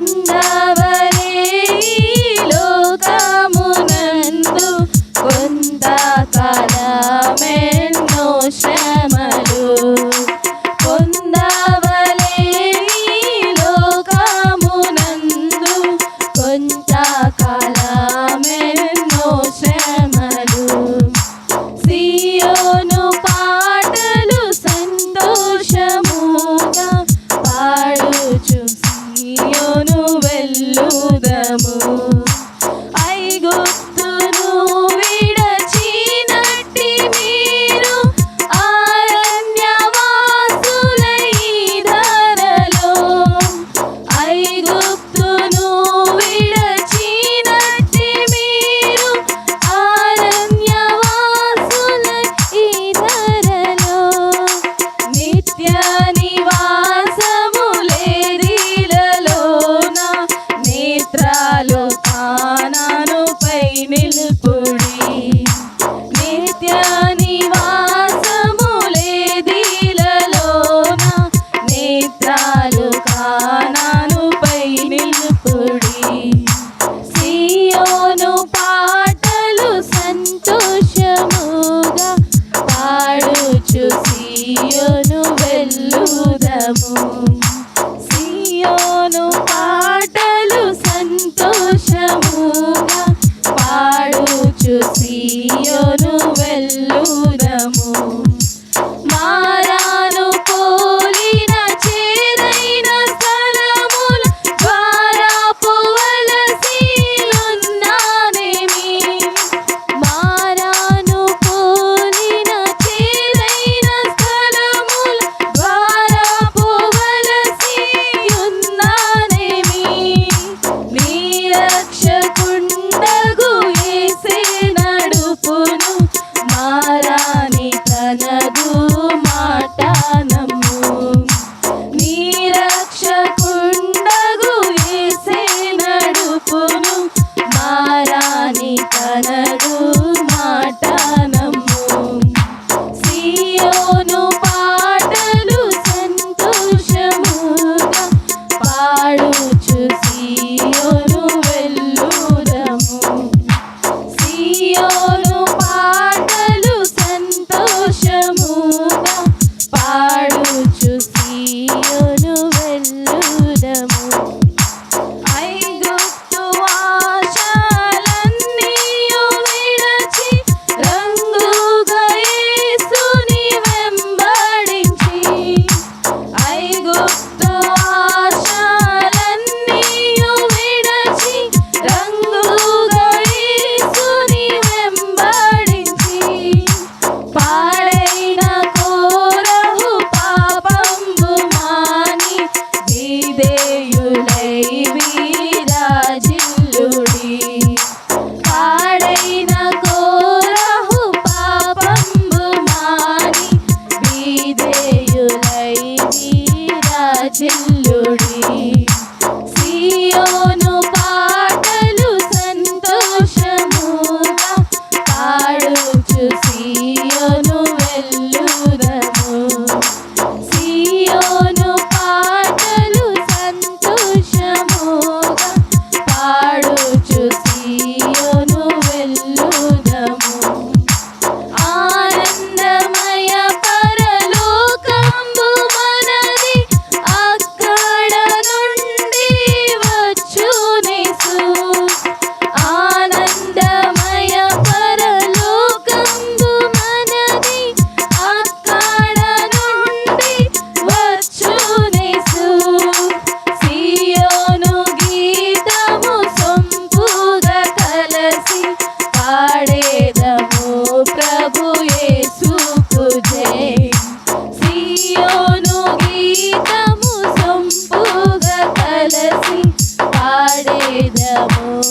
పొందవలే ఈ లోకమునందు కొంతకాలమెన్నో శ్రమలు పొందవలే ఈ లోకమునందు కొంతకాలమెన్నో శ్రమలు. సియోను